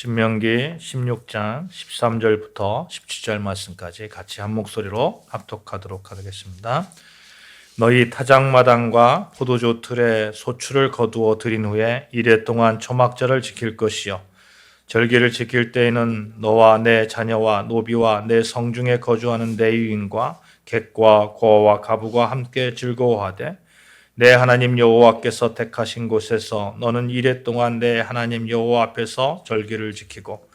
신명기 16장 13절부터 17절 말씀까지 같이 한 목소리로 합독하도록 하겠습니다. 너희 타작마당과 포도주 틀에 소출을 거두어 들인 후에 이래 동안 초막절을 지킬 것이요 절기를 지킬 때에는 너와 내 자녀와 노비와 내 성중에 거주하는 내 유인과 객과 고와 가부가 함께 즐거워하되 내 하나님 여호와께서 택하신 곳에서 너는 이래 동안 내 하나님 여호와 앞에서 절기를 지키고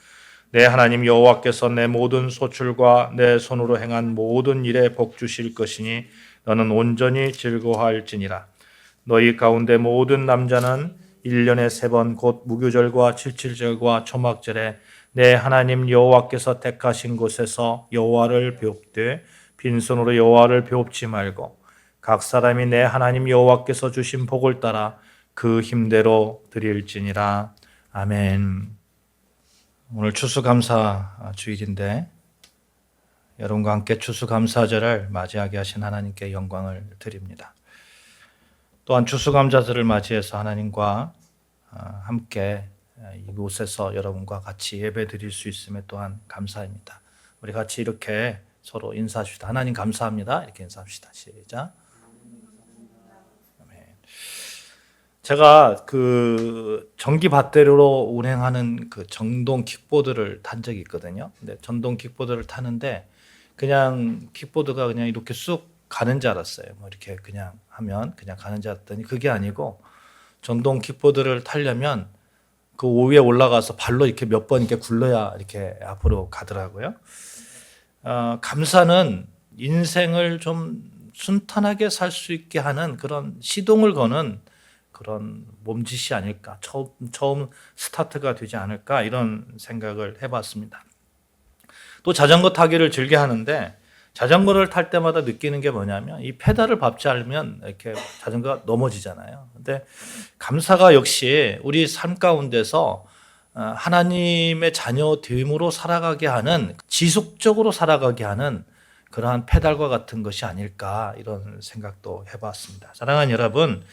내 하나님 여호와께서 내 모든 소출과 내 손으로 행한 모든 일에 복 주실 것이니 너는 온전히 즐거워할지니라. 너희 가운데 모든 남자는 1년에 세 번 곧 무교절과 칠칠절과 초막절에 내 하나님 여호와께서 택하신 곳에서 여호와를 배웁되 빈손으로 여호와를 배웁지 말고 각 사람이 내 하나님 여호와께서 주신 복을 따라 그 힘대로 드릴지니라. 아멘. 오늘 추수감사 주일인데 여러분과 함께 추수감사절을 맞이하게 하신 하나님께 영광을 드립니다. 또한 추수감사절을 맞이해서 하나님과 함께 이곳에서 여러분과 같이 예배 드릴 수 있음에 또한 감사합니다. 우리 같이 이렇게 서로 인사합시다. 하나님 감사합니다. 이렇게 인사합시다. 시작. 제가 그 전기 배터리로 운행하는 그 전동 킥보드를 탄 적이 있거든요. 근데 전동 킥보드를 타는데 그냥 킥보드가 그냥 이렇게 쑥 가는 줄 알았어요. 뭐 이렇게 그냥 하면 그냥 가는 줄 알았더니 그게 아니고 전동 킥보드를 타려면 그 위에 올라가서 발로 이렇게 몇 번 이렇게 굴러야 이렇게 앞으로 가더라고요. 어, 감사는 인생을 좀 순탄하게 살 수 있게 하는 그런 시동을 거는 그런 몸짓이 아닐까 처음, 처음 스타트가 되지 않을까 이런 생각을 해봤습니다. 또 자전거 타기를 즐겨 하는데 자전거를 탈 때마다 느끼는 게 뭐냐면 이 페달을 밟지 않으면 이렇게 자전거가 넘어지잖아요. 근데 감사가 역시 우리 삶 가운데서 어, 하나님의 자녀 됨으로 살아가게 하는 지속적으로 살아가게 하는 그러한 페달과 같은 것이 아닐까 이런 생각도 해봤습니다. 사랑하는 여러분,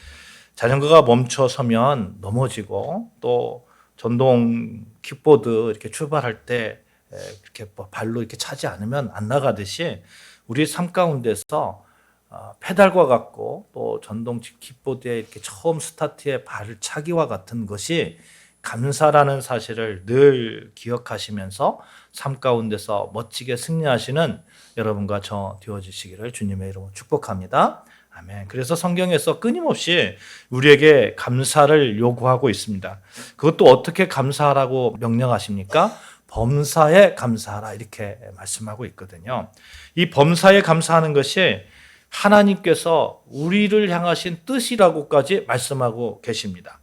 자전거가 멈춰 서면 넘어지고 또 전동 킥보드 이렇게 출발할 때 이렇게 뭐 발로 이렇게 차지 않으면 안 나가듯이 우리 삶 가운데서 어, 페달과 같고 또 전동 킥보드에 이렇게 처음 스타트에 발을 차기와 같은 것이 감사라는 사실을 늘 기억하시면서 삶 가운데서 멋지게 승리하시는 여러분과 저 되어주시기를 주님의 이름으로 축복합니다. 아멘. 그래서 성경에서 끊임없이 우리에게 감사를 요구하고 있습니다. 그것도 어떻게 감사하라고 명령하십니까? 범사에 감사하라 이렇게 말씀하고 있거든요. 이 범사에 감사하는 것이 하나님께서 우리를 향하신 뜻이라고까지 말씀하고 계십니다.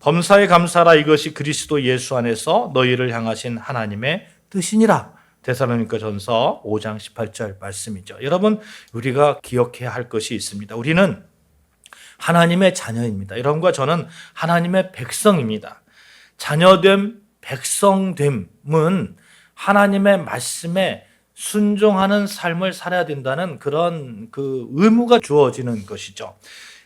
범사에 감사라 이것이 그리스도 예수 안에서 너희를 향하신 하나님의 뜻이니라. 데살로니가 전서 5장 18절 말씀이죠. 여러분, 우리가 기억해야 할 것이 있습니다. 우리는 하나님의 자녀입니다. 여러분과 저는 하나님의 백성입니다. 자녀됨, 백성됨은 하나님의 말씀에 순종하는 삶을 살아야 된다는 그런 그 의무가 주어지는 것이죠.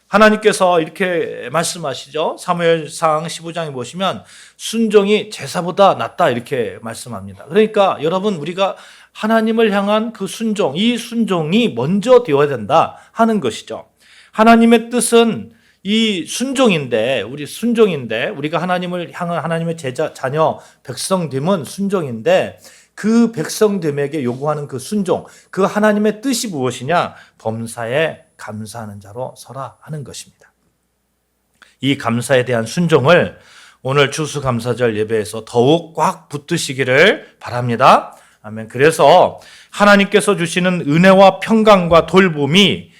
하나님께서 이렇게 말씀하시죠. 사무엘상 15장에 보시면 순종이 제사보다 낫다 이렇게 말씀합니다. 그러니까 여러분 우리가 하나님을 향한 그 순종, 이 순종이 먼저 되어야 된다 하는 것이죠. 하나님의 뜻은 이 순종인데 우리 순종인데 우리가 하나님을 향한 하나님의 제자 자녀 백성됨은 순종인데 그 백성됨에게 요구하는 그 순종, 그 하나님의 뜻이 무엇이냐? 범사에 감사하는 자로 서라 하는 것입니다. 이 감사에 대한 순종을 오늘 추수감사절 예배에서 더욱 꽉 붙드시기를 바랍니다. 아멘. 그래서 하나님께서 주시는 은혜와 평강과 돌봄이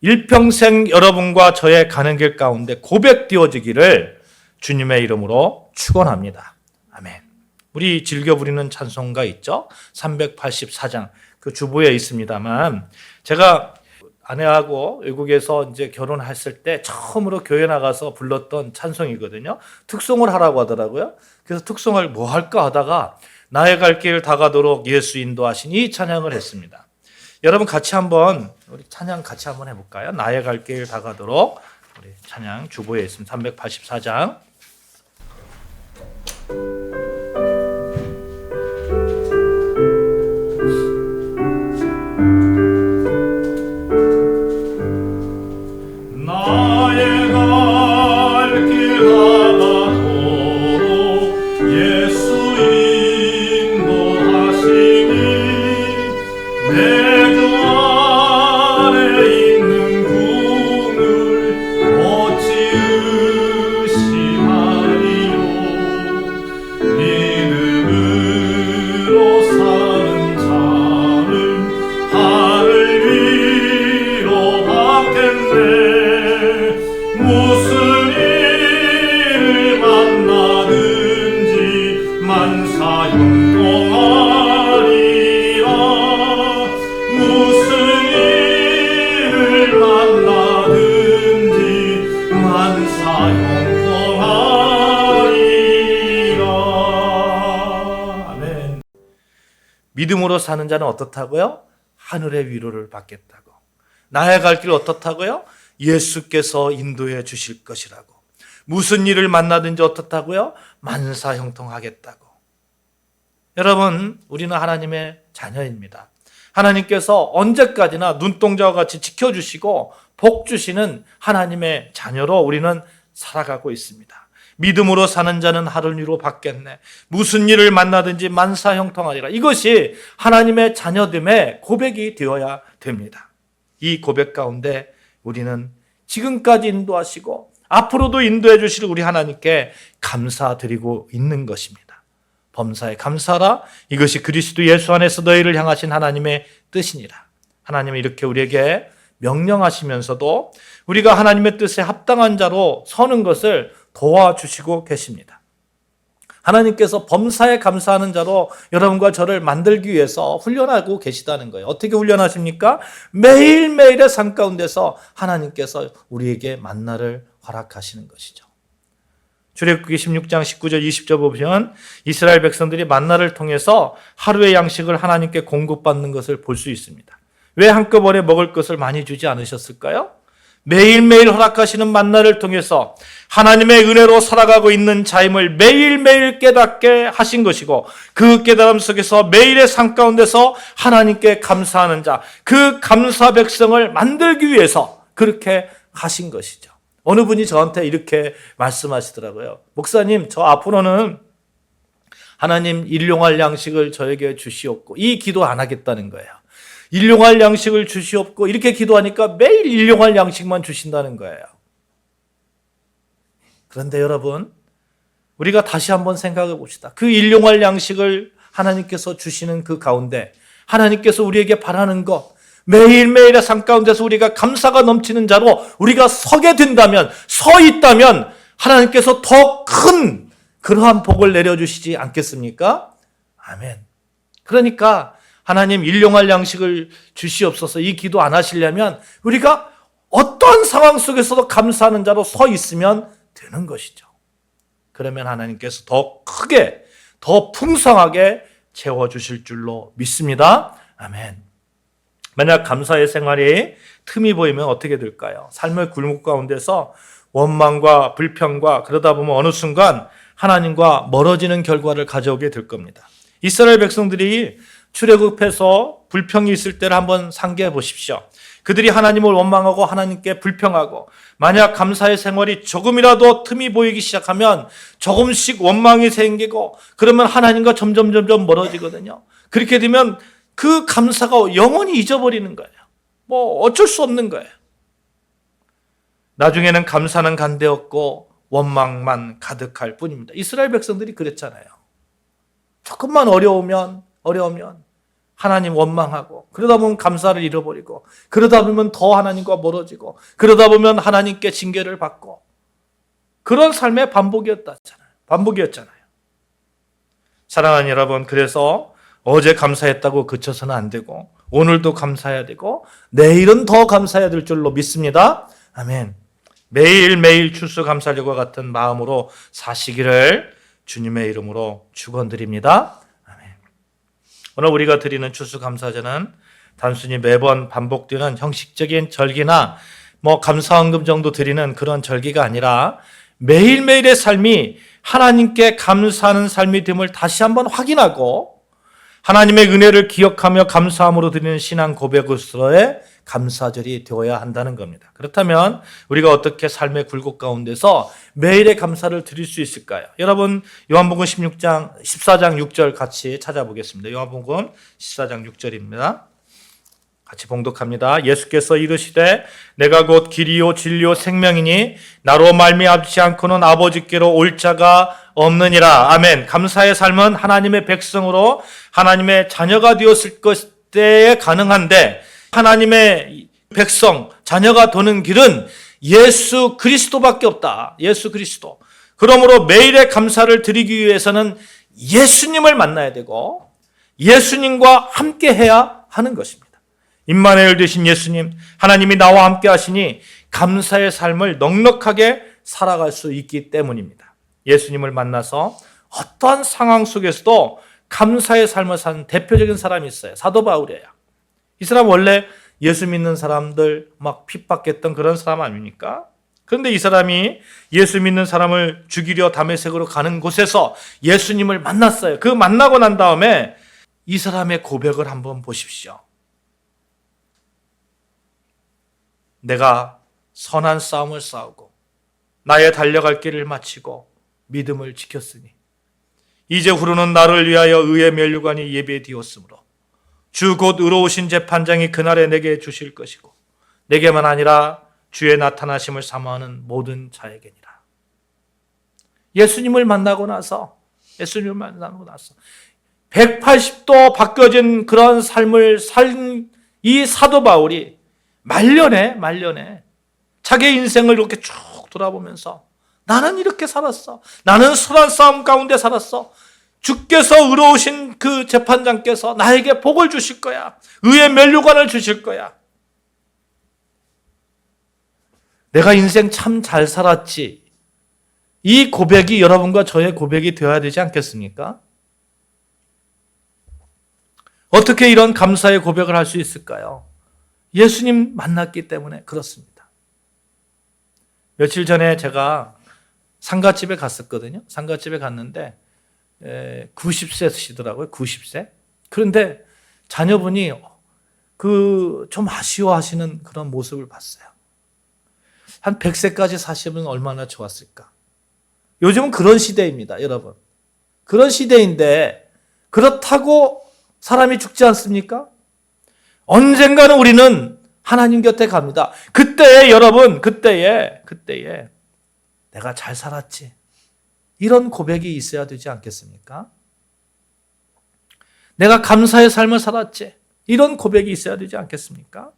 일평생 여러분과 저의 가는 길 가운데 고백되어지기를 주님의 이름으로 축원합니다. 아멘. 우리 즐겨 부리는 찬송가 있죠? 384장 그 주보에 있습니다만 제가 아내하고 외국에서 이제 결혼했을 때 처음으로 교회 나가서 불렀던 찬송이거든요. 특송을 하라고 하더라고요. 그래서 특송을 뭐 할까 하다가 나의 갈 길 다가도록 예수 인도하신 이 찬양을 했습니다. 여러분 같이 한번 우리 찬양 같이 한번 해볼까요? 나의 갈 길 다가도록 우리 찬양 주보에 있습니다. 384장 믿음으로 사는 자는 어떻다고요? 하늘의 위로를 받겠다고. 나의 갈 길 어떻다고요? 예수께서 인도해 주실 것이라고. 무슨 일을 만나든지 어떻다고요? 만사 형통하겠다고. 여러분, 우리는 하나님의 자녀입니다. 하나님께서 언제까지나 눈동자와 같이 지켜주시고 복 주시는 하나님의 자녀로 우리는 살아가고 있습니다. 믿음으로 사는 자는 하늘 위로 받겠네. 무슨 일을 만나든지 만사 형통하리라. 이것이 하나님의 자녀됨의 고백이 되어야 됩니다. 이 고백 가운데 우리는 지금까지 인도하시고 앞으로도 인도해 주실 우리 하나님께 감사드리고 있는 것입니다. 범사에 감사라 이것이 그리스도 예수 안에서 너희를 향하신 하나님의 뜻이니라. 하나님은 이렇게 우리에게 명령하시면서도 우리가 하나님의 뜻에 합당한 자로 서는 것을 도와주시고 계십니다. 하나님께서 범사에 감사하는 자로 여러분과 저를 만들기 위해서 훈련하고 계시다는 거예요. 어떻게 훈련하십니까? 매일매일의 삶 가운데서 하나님께서 우리에게 만나를 허락하시는 것이죠. 출애굽기 16장 19절 20절 보면 이스라엘 백성들이 만나를 통해서 하루의 양식을 하나님께 공급받는 것을 볼 수 있습니다. 왜 한꺼번에 먹을 것을 많이 주지 않으셨을까요? 매일매일 허락하시는 만나를 통해서 하나님의 은혜로 살아가고 있는 자임을 매일매일 깨닫게 하신 것이고 그 깨달음 속에서 매일의 삶 가운데서 하나님께 감사하는 자, 그 감사 백성을 만들기 위해서 그렇게 하신 것이죠. 어느 분이 저한테 이렇게 말씀하시더라고요. 목사님, 저 앞으로는 하나님 일용할 양식을 저에게 주시옵고 이 기도 안 하겠다는 거예요. 일용할 양식을 주시옵고 이렇게 기도하니까 매일 일용할 양식만 주신다는 거예요. 그런데 여러분, 우리가 다시 한번 생각해 봅시다. 그 일용할 양식을 하나님께서 주시는 그 가운데 하나님께서 우리에게 바라는 것, 매일매일의 삶 가운데서 우리가 감사가 넘치는 자로 우리가 서게 된다면, 서 있다면 하나님께서 더 큰 그러한 복을 내려주시지 않겠습니까? 아멘. 그러니까 하나님 일용할 양식을 주시옵소서 이 기도 안 하시려면 우리가 어떤 상황 속에서도 감사하는 자로 서 있으면 되는 것이죠. 그러면 하나님께서 더 크게, 더 풍성하게 채워주실 줄로 믿습니다. 아멘. 만약 감사의 생활이 틈이 보이면 어떻게 될까요? 삶의 굴곡 가운데서 원망과 불평과 그러다 보면 어느 순간 하나님과 멀어지는 결과를 가져오게 될 겁니다. 이스라엘 백성들이 출애굽해서 불평이 있을 때를 한번 상기해 보십시오. 그들이 하나님을 원망하고 하나님께 불평하고 만약 감사의 생활이 조금이라도 틈이 보이기 시작하면 조금씩 원망이 생기고 그러면 하나님과 점점 점점 멀어지거든요. 그렇게 되면 그 감사가 영원히 잊어버리는 거예요. 뭐 어쩔 수 없는 거예요. 나중에는 감사는 간대없고 원망만 가득할 뿐입니다. 이스라엘 백성들이 그랬잖아요. 조금만 어려우면 어려우면 하나님 원망하고 그러다 보면 감사를 잃어버리고 그러다 보면 더 하나님과 멀어지고 그러다 보면 하나님께 징계를 받고 그런 삶의 반복이었잖아요. 반복이었잖아요. 사랑하는 여러분, 그래서 어제 감사했다고 그쳐서는 안 되고 오늘도 감사해야 되고 내일은 더 감사해야 될 줄로 믿습니다. 아멘. 매일매일 추수 감사절과 같은 마음으로 사시기를 주님의 이름으로 축원드립니다. 오늘 우리가 드리는 추수감사제는 단순히 매번 반복되는 형식적인 절기나 뭐 감사헌금 정도 드리는 그런 절기가 아니라 매일매일의 삶이 하나님께 감사하는 삶이 됨을 다시 한번 확인하고 하나님의 은혜를 기억하며 감사함으로 드리는 신앙 고백으로의 감사절이 되어야 한다는 겁니다. 그렇다면 우리가 어떻게 삶의 굴곡 가운데서 매일의 감사를 드릴 수 있을까요? 여러분 요한복음 16장 14장 6절 같이 찾아보겠습니다. 요한복음 14장 6절입니다. 같이 봉독합니다. 예수께서 이르시되 내가 곧 길이요 진리요 생명이니 나로 말미암지 않고는 아버지께로 올 자가 없느니라. 아멘. 감사의 삶은 하나님의 백성으로 하나님의 자녀가 되었을 것 때에 가능한데 하나님의 백성 자녀가 되는 길은 예수 그리스도밖에 없다. 예수 그리스도. 그러므로 매일의 감사를 드리기 위해서는 예수님을 만나야 되고 예수님과 함께 해야 하는 것입니다. 임마누엘 되신 예수님, 하나님이 나와 함께 하시니 감사의 삶을 넉넉하게 살아갈 수 있기 때문입니다. 예수님을 만나서 어떠한 상황 속에서도 감사의 삶을 산 대표적인 사람이 있어요. 사도 바울이에요. 이 사람 원래 예수 믿는 사람들 막 핍박했던 그런 사람 아닙니까? 그런데 이 사람이 예수 믿는 사람을 죽이려 다메섹으로 가는 곳에서 예수님을 만났어요. 그 만나고 난 다음에 이 사람의 고백을 한번 보십시오. 내가 선한 싸움을 싸우고 나의 달려갈 길을 마치고 믿음을 지켰으니 이제 후로는 나를 위하여 의의 면류관이 예배되었으므로 주 곧 의로우신 재판장이 그날에 내게 주실 것이고 내게만 아니라 주의 나타나심을 사모하는 모든 자에게니라. 예수님을 만나고 나서 예수님을 만나고 나서 180도 바뀌어진 그런 삶을 산이 사도 바울이 말년에 말년에 자기 인생을 이렇게 쭉 돌아보면서 나는 이렇게 살았어. 나는 선한 싸움 가운데 살았어. 주께서 의로우신 그 재판장께서 나에게 복을 주실 거야. 의의 면류관을 주실 거야. 내가 인생 참 잘 살았지. 이 고백이 여러분과 저의 고백이 되어야 되지 않겠습니까? 어떻게 이런 감사의 고백을 할 수 있을까요? 예수님 만났기 때문에 그렇습니다. 며칠 전에 제가 상가집에 갔었거든요. 상가집에 갔는데 90세시더라고요. 90세. 그런데 자녀분이 그 좀 아쉬워하시는 그런 모습을 봤어요. 한 100세까지 사시면 얼마나 좋았을까? 요즘은 그런 시대입니다, 여러분. 그런 시대인데 그렇다고 사람이 죽지 않습니까? 언젠가는 우리는 하나님 곁에 갑니다. 그때에 여러분, 그때에 그때에 내가 잘 살았지. 이런 고백이 있어야 되지 않겠습니까? 내가 감사의 삶을 살았지. 이런 고백이 있어야 되지 않겠습니까?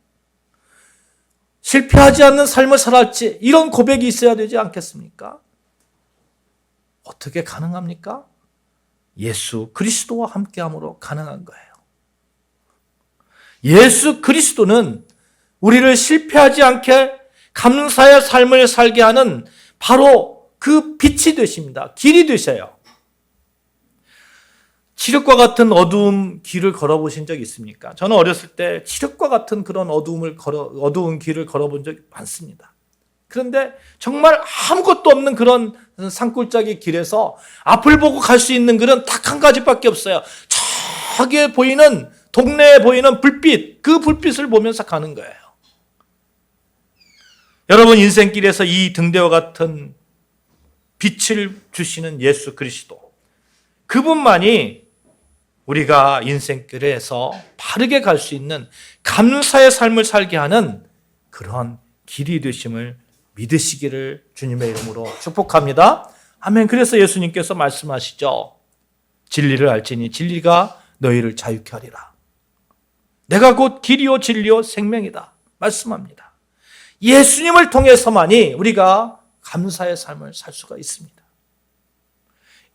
실패하지 않는 삶을 살았지. 이런 고백이 있어야 되지 않겠습니까? 어떻게 가능합니까? 예수 그리스도와 함께함으로 가능한 거예요. 예수 그리스도는 우리를 실패하지 않게 감사의 삶을 살게 하는 바로 그 빛이 되십니다. 길이 되셔요. 칠흑과 같은 어두운 길을 걸어보신 적 있습니까? 저는 어렸을 때 칠흑과 같은 그런 어두움을 걸어, 어두운 길을 걸어본 적이 많습니다. 그런데 정말 아무것도 없는 그런 산골짜기 길에서 앞을 보고 갈 수 있는 길은 딱 한 가지밖에 없어요. 저기에 보이는, 동네에 보이는 불빛, 그 불빛을 보면서 가는 거예요. 여러분 인생길에서 이 등대와 같은 빛을 주시는 예수 그리스도. 그분만이 우리가 인생길에서 바르게 갈 수 있는 감사의 삶을 살게 하는 그런 길이 되심을 믿으시기를 주님의 이름으로 축복합니다. 아멘. 그래서 예수님께서 말씀하시죠. 진리를 알지니 진리가 너희를 자유케 하리라. 내가 곧 길이요 진리요 생명이다. 말씀합니다. 예수님을 통해서만이 우리가 감사의 삶을 살 수가 있습니다.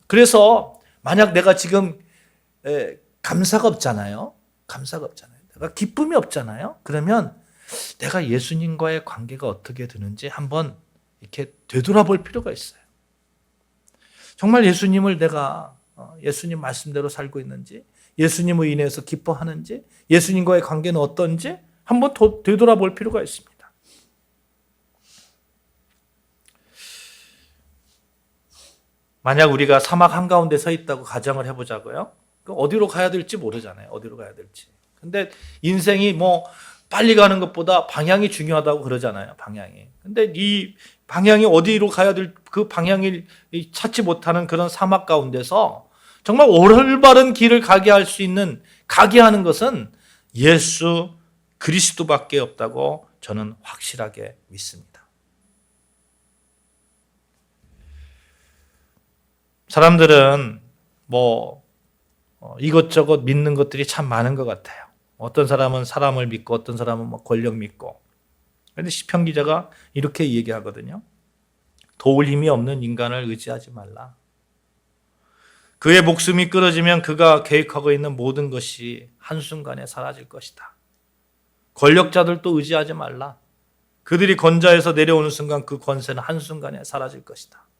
그래서 만약 내가 지금 에, 감사가 없잖아요. 감사가 없잖아요. 내가 기쁨이 없잖아요. 그러면 내가 예수님과의 관계가 어떻게 되는지 한번 이렇게 되돌아볼 필요가 있어요. 정말 예수님을 내가 어, 예수님 말씀대로 살고 있는지, 예수님을 인해서 기뻐하는지, 예수님과의 관계는 어떤지 한번 되돌아볼 필요가 있습니다. 만약 우리가 사막 한가운데 서 있다고 가정을 해보자고요. 어디로 가야 될지 모르잖아요. 어디로 가야 될지. 근데 인생이 뭐 빨리 가는 것보다 방향이 중요하다고 그러잖아요. 방향이. 근데 이 방향이 어디로 가야 될 그 방향을 찾지 못하는 그런 사막 가운데서 정말 올바른 길을 가게 할 수 있는 가게 하는 것은 예수 그리스도밖에 없다고 저는 확실하게 믿습니다. 사람들은 뭐 어, 이것저것 믿는 것들이 참 많은 것 같아요. 어떤 사람은 사람을 믿고 어떤 사람은 뭐 권력 믿고. 그런데 시편 기자가 이렇게 얘기하거든요. 도울 힘이 없는 인간을 의지하지 말라. 그의 목숨이 끊어지면 그가 계획하고 있는 모든 것이 한순간에 사라질 것이다. 권력자들도 의지하지 말라. 그들이 건자에서 내려오는 순간 그 권세는 한순간에 사라질 것이다.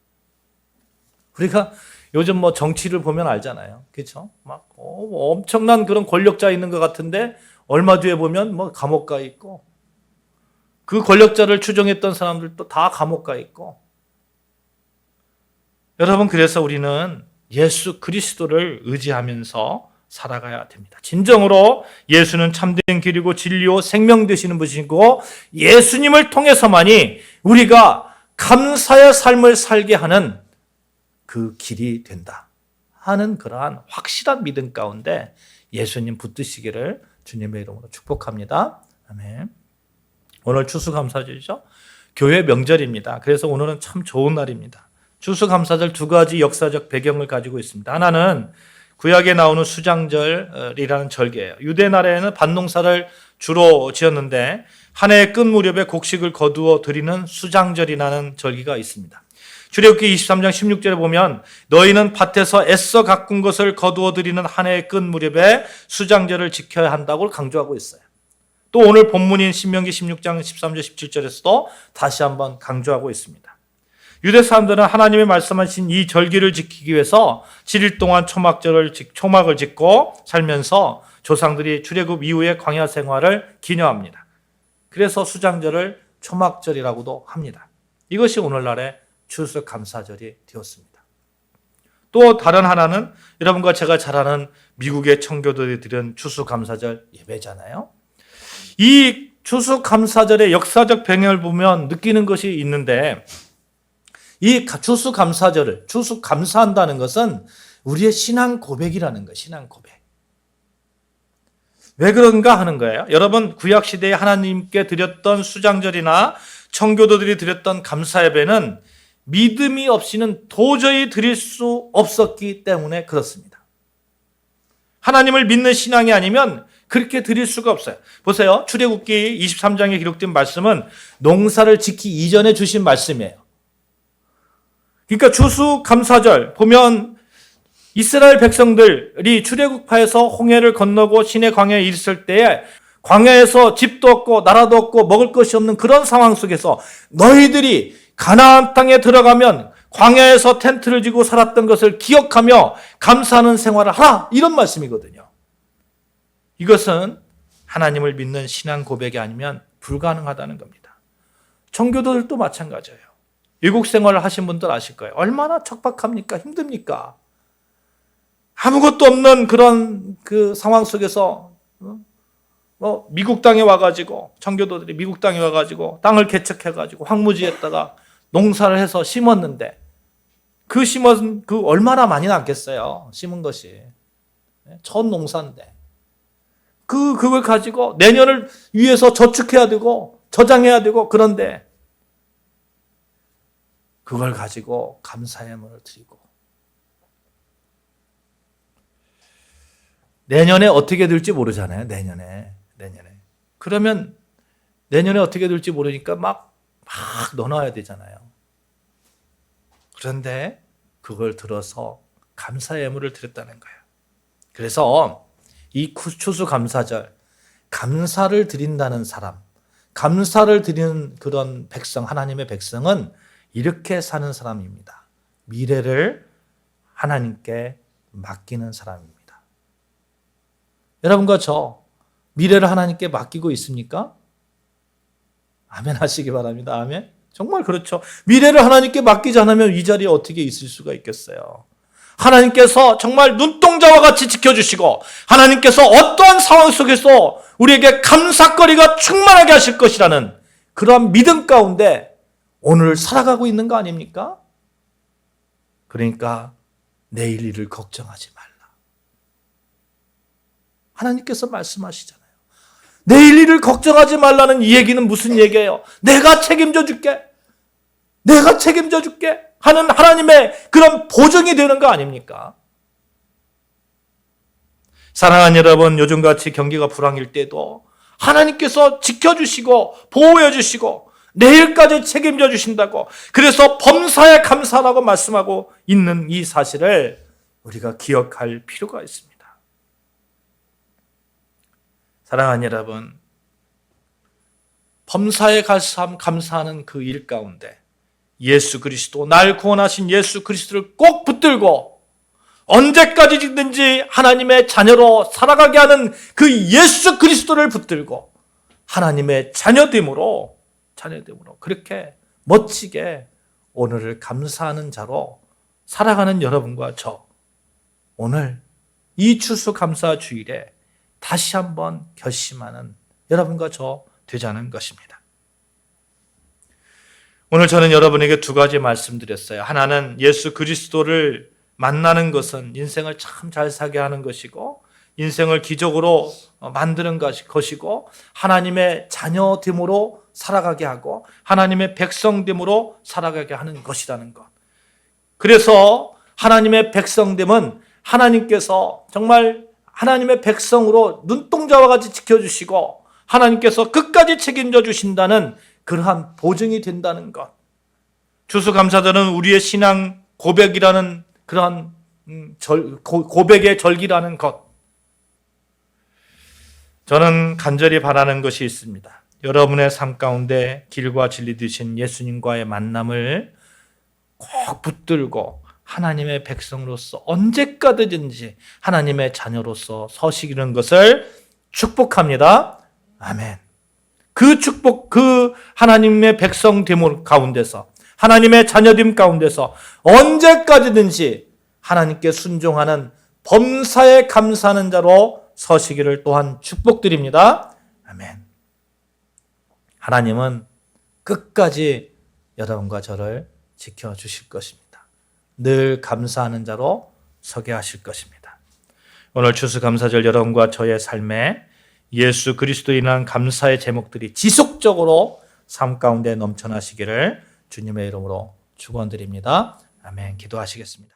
우리가 요즘 뭐 정치를 보면 알잖아요. 그렇죠? 막 어, 뭐 엄청난 그런 권력자 있는 것 같은데 얼마 뒤에 보면 뭐 감옥 가 있고 그 권력자를 추종했던 사람들도 다 감옥 가 있고 여러분 그래서 우리는 예수 그리스도를 의지하면서 살아가야 됩니다. 진정으로 예수는 참된 길이고 진리요 생명 되시는 분이고 예수님을 통해서만이 우리가 감사의 삶을 살게 하는 그 길이 된다 하는 그러한 확실한 믿음 가운데 예수님 붙드시기를 주님의 이름으로 축복합니다. 아멘. 오늘 추수감사절이죠. 교회 명절입니다. 그래서 오늘은 참 좋은 날입니다. 추수감사절 두 가지 역사적 배경을 가지고 있습니다. 하나는 구약에 나오는 수장절이라는 절기예요. 유대 나라에는 밭농사를 주로 지었는데 한 해의 끝 무렵에 곡식을 거두어 드리는 수장절이라는 절기가 있습니다. 출애굽기 23장 16절에 보면 너희는 밭에서 애써 가꾼 것을 거두어 드리는 한 해의 끝 무렵에 수장절을 지켜야 한다고 강조하고 있어요. 또 오늘 본문인 신명기 16장 13절 17절에서도 다시 한번 강조하고 있습니다. 유대 사람들은 하나님의 말씀하신 이 절기를 지키기 위해서 7일 동안 초막절을 초막을 짓고 살면서 조상들이 출애굽 이후의 광야 생활을 기념합니다. 그래서 수장절을 초막절이라고도 합니다. 이것이 오늘날의 추수 감사절이 되었습니다. 또 다른 하나는 여러분과 제가 잘 아는 미국의 청교도들이 드린 추수 감사절 예배잖아요. 이 추수 감사절의 역사적 배경을 보면 느끼는 것이 있는데 이 추수 감사절을 추수 감사한다는 것은 우리의 신앙 고백이라는 거예요. 신앙 고백. 왜 그런가 하는 거예요. 여러분 구약 시대에 하나님께 드렸던 수장절이나 청교도들이 드렸던 감사 예배는 믿음이 없이는 도저히 드릴 수 없었기 때문에 그렇습니다. 하나님을 믿는 신앙이 아니면 그렇게 드릴 수가 없어요. 보세요. 출애굽기 23장에 기록된 말씀은 농사를 짓기 이전에 주신 말씀이에요. 그러니까 추수 감사절 보면 이스라엘 백성들이 출애굽하여서 홍해를 건너고 신의 광야에 있을 때에 광야에서 집도 없고 나라도 없고 먹을 것이 없는 그런 상황 속에서 너희들이 가나안 땅에 들어가면 광야에서 텐트를 지고 살았던 것을 기억하며 감사하는 생활을 하라 이런 말씀이거든요. 이것은 하나님을 믿는 신앙 고백이 아니면 불가능하다는 겁니다. 청교도들도 마찬가지예요. 외국 생활을 하신 분들 아실 거예요. 얼마나 척박합니까? 힘듭니까? 아무것도 없는 그런 그 상황 속에서 어? 뭐 미국 땅에 와가지고 청교도들이 미국 땅에 와가지고 땅을 개척해가지고 황무지에다가 농사를 해서 심었는데 그 심은 그 얼마나 많이 남겠어요? 심은 것이. 첫 농사인데. 그 그걸 가지고 내년을 위해서 저축해야 되고 저장해야 되고 그런데 그걸 가지고 감사의 문을 드리고 내년에 어떻게 될지 모르잖아요. 내년에. 내년에. 그러면 내년에 어떻게 될지 모르니까 막 막 넣어놔야 되잖아요. 그런데 그걸 들어서 감사의 예물을 드렸다는 거예요. 그래서 이 추수 감사절 감사를 드린다는 사람, 감사를 드리는 그런 백성, 하나님의 백성은 이렇게 사는 사람입니다. 미래를 하나님께 맡기는 사람입니다. 여러분과 저 미래를 하나님께 맡기고 있습니까? 아멘 하시기 바랍니다. 아멘. 정말 그렇죠. 미래를 하나님께 맡기지 않으면 이 자리에 어떻게 있을 수가 있겠어요. 하나님께서 정말 눈동자와 같이 지켜주시고 하나님께서 어떠한 상황 속에서 우리에게 감사거리가 충만하게 하실 것이라는 그러한 믿음 가운데 오늘 살아가고 있는 거 아닙니까? 그러니까 내일 일을 걱정하지 말라. 하나님께서 말씀하시잖아요. 내일 일을 걱정하지 말라는 이 얘기는 무슨 얘기예요? 내가 책임져 줄게. 내가 책임져 줄게. 하는 하나님의 그런 보증이 되는 거 아닙니까? 사랑하는 여러분, 요즘같이 경기가 불황일 때도 하나님께서 지켜주시고 보호해 주시고 내일까지 책임져 주신다고. 그래서 범사에 감사라고 말씀하고 있는 이 사실을 우리가 기억할 필요가 있습니다. 사랑하는 여러분, 범사에 감사하는 그 일 가운데 예수 그리스도, 날 구원하신 예수 그리스도를 꼭 붙들고 언제까지든지 하나님의 자녀로 살아가게 하는 그 예수 그리스도를 붙들고 하나님의 자녀됨으로 자녀됨으로 그렇게 멋지게 오늘을 감사하는 자로 살아가는 여러분과 저 오늘 이 추수 감사 주일에 다시 한번 결심하는 여러분과 저 되자는 것입니다. 오늘 저는 여러분에게 두 가지 말씀드렸어요. 하나는 예수 그리스도를 만나는 것은 인생을 참 잘 사게 하는 것이고 인생을 기적으로 만드는 것이- 것이고 하나님의 자녀됨으로 살아가게 하고 하나님의 백성됨으로 살아가게 하는 것이라는 것. 그래서 하나님의 백성됨은 하나님께서 정말 하나님의 백성으로 눈동자와 같이 지켜주시고 하나님께서 끝까지 책임져 주신다는 그러한 보증이 된다는 것. 주수감사절은 우리의 신앙 고백이라는 그러한 음, 고백의 절기라는 것. 저는 간절히 바라는 것이 있습니다. 여러분의 삶 가운데 길과 진리 되신 예수님과의 만남을 꼭 붙들고 하나님의 백성으로서 언제까지든지 하나님의 자녀로서 서시기는 것을 축복합니다. 아멘. 그 축복, 그 하나님의 백성 됨 가운데서, 하나님의 자녀됨 가운데서 언제까지든지 하나님께 순종하는 범사에 감사하는 자로 서시기를 또한 축복드립니다. 아멘. 하나님은 끝까지 여러분과 저를 지켜주실 것입니다. 늘 감사하는 자로 서게 하실 것입니다. 오늘 추수감사절 여러분과 저의 삶에 예수 그리스도에 인한 감사의 제목들이 지속적으로 삶 가운데 넘쳐나시기를 주님의 이름으로 축원드립니다. 아멘. 기도하시겠습니다.